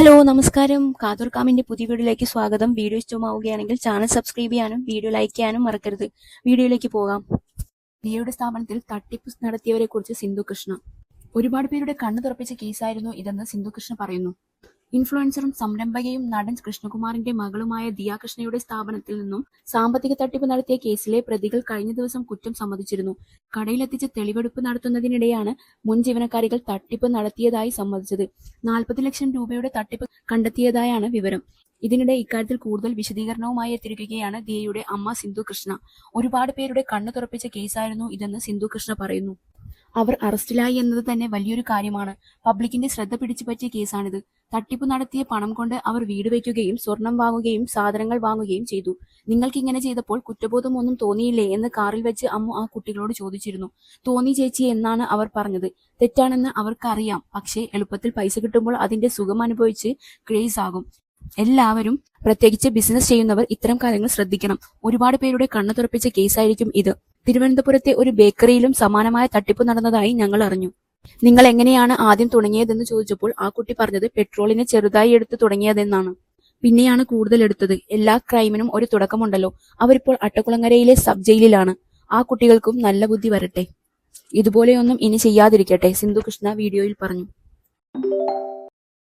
Hello നമസ്കാരം. കാതൂർ കാമിന്റെ പുതിയ വീഡിയോയിലേക്ക് സ്വാഗതം. വീഡിയോ ഇഷ്ടമാവുകയാണെങ്കിൽ ചാനൽ സബ്സ്ക്രൈബ് ചെയ്യാനും വീഡിയോ ലൈക്ക് ചെയ്യാനും മറക്കരുത്. വീഡിയോയിലേക്ക് പോകാം. നിയുടെ സ്ഥാപനത്തിൽ തട്ടിപ്പ് നടത്തിയവരെ കുറിച്ച് സിന്ധു കൃഷ്ണ. ഒരുപാട് പേരുടെ കണ്ണു തുറപ്പിച്ച കേസായിരുന്നു ഇതെന്ന് സിന്ധു കൃഷ്ണ പറയുന്നു. ഇൻഫ്ലുവൻസറും സംരംഭകയും നടൻ കൃഷ്ണകുമാറിന്റെ മകളുമായ ദിയ കൃഷ്ണയുടെ സ്ഥാപനത്തിൽ നിന്നും സാമ്പത്തിക തട്ടിപ്പ് നടത്തിയ കേസിലെ പ്രതികൾ കഴിഞ്ഞ ദിവസം കുറ്റം സമ്മതിച്ചിരുന്നു. കടയിലെത്തിച്ച് തെളിവെടുപ്പ് നടത്തുന്നതിനിടെയാണ് മുൻ ജീവനക്കാരികൾ തട്ടിപ്പ് നടത്തിയതായി സമ്മതിച്ചത്. നാൽപ്പത് ലക്ഷം രൂപയുടെ തട്ടിപ്പ് കണ്ടെത്തിയതായാണ് വിവരം. ഇതിനിടെ ഇക്കാര്യത്തിൽ കൂടുതൽ വിശദീകരണവുമായി എത്തിയിരിക്കുകയാണ് ദിയയുടെ അമ്മ സിന്ധു കൃഷ്ണ. ഒരുപാട് പേരുടെ കണ്ണു തുറപ്പിച്ച കേസായിരുന്നു ഇതെന്ന് സിന്ധു കൃഷ്ണ പറയുന്നു. അവർ അറസ്റ്റിലായി എന്നത് തന്നെ വലിയൊരു കാര്യമാണ്. പബ്ലിക്കിന്റെ ശ്രദ്ധ പിടിച്ചു പറ്റിയ കേസാണിത്. തട്ടിപ്പ് നടത്തിയ പണം കൊണ്ട് അവർ വീട് വയ്ക്കുകയും സ്വർണം വാങ്ങുകയും സാധനങ്ങൾ വാങ്ങുകയും ചെയ്തു. നിങ്ങൾക്ക് ഇങ്ങനെ ചെയ്തപ്പോൾ കുറ്റബോധം ഒന്നും തോന്നിയില്ലേ എന്ന് കാറിൽ വെച്ച് അമ്മു ആ കുട്ടികളോട് ചോദിച്ചിരുന്നു. തോന്നി ചേച്ചി എന്നാണ് അവർ പറഞ്ഞത്. തെറ്റാണെന്ന് അവർക്കറിയാം. പക്ഷേ എളുപ്പത്തിൽ പൈസ കിട്ടുമ്പോൾ അതിന്റെ സുഖം അനുഭവിച്ച് ക്രേസ് ആകും എല്ലാവരും പ്രത്യേകിച്ച് ബിസിനസ് ചെയ്യുന്നവർ ഇത്തരം കാര്യങ്ങൾ ശ്രദ്ധിക്കണം. ഒരുപാട് പേരുടെ കണ്ണു തുറപ്പിച്ച കേസായിരിക്കും ഇത്. തിരുവനന്തപുരത്തെ ഒരു ബേക്കറിയിലും സമാനമായ തട്ടിപ്പ് നടന്നതായി ഞങ്ങൾ അറിഞ്ഞു. നിങ്ങൾ എങ്ങനെയാണ് ആദ്യം തുടങ്ങിയതെന്ന് ചോദിച്ചപ്പോൾ ആ കുട്ടി പറഞ്ഞത് പെട്രോളിനെ ചെറുതായി എടുത്ത് തുടങ്ങിയതെന്നാണ്. പിന്നെയാണ് കൂടുതൽ എടുത്തത്. എല്ലാ ക്രൈമിനും ഒരു തുടക്കമുണ്ടല്ലോ. അവരിപ്പോൾ അട്ടക്കുളങ്ങരയിലെ സബ് ജയിലിലാണ് ആ കുട്ടികൾക്കും നല്ല ബുദ്ധി വരട്ടെ. ഇതുപോലെയൊന്നും ഇനി ചെയ്യാതിരിക്കട്ടെ സിന്ധു കൃഷ്ണ വീഡിയോയിൽ പറഞ്ഞു.